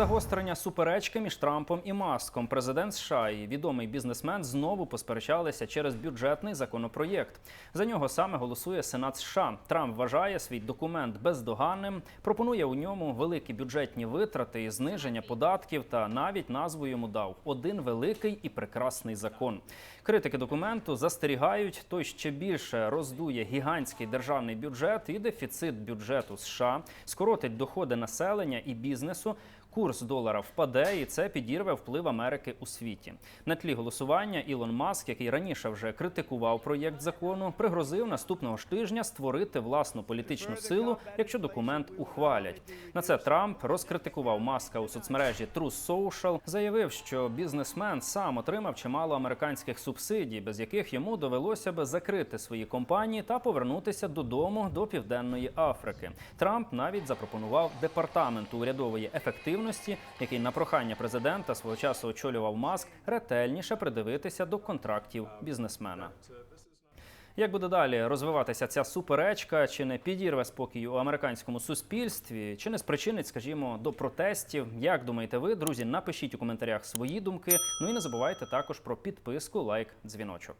Загострення суперечки між Трампом і Маском. Президент США і відомий бізнесмен знову посперечалися через бюджетний законопроєкт. За нього саме голосує Сенат США. Трамп вважає свій документ бездоганним, пропонує у ньому великі бюджетні витрати зниження податків, та навіть назву йому дав один великий і прекрасний закон. Критики документу застерігають, той ще більше роздує гігантський державний бюджет і дефіцит бюджету США, скоротить доходи населення і бізнесу. Курс долара впаде, і це підірве вплив Америки у світі. На тлі голосування Ілон Маск, який раніше вже критикував проєкт закону, пригрозив наступного ж тижня створити власну політичну силу, якщо документ ухвалять. На це Трамп розкритикував Маска у соцмережі Truth Social, заявив, що бізнесмен сам отримав чимало американських субсидій, без яких йому довелося би закрити свої компанії та повернутися додому до південної Африки. Трамп навіть запропонував департаменту урядової ефективності, який на прохання президента свого часу очолював Маск, ретельніше придивитися до контрактів бізнесмена. Як буде далі розвиватися ця суперечка? Чи не підірве спокій у американському суспільстві, чи не спричинить, скажімо, до протестів? Як думаєте ви, друзі? Напишіть у коментарях свої думки. Ну і не забувайте також про підписку, лайк, дзвіночок.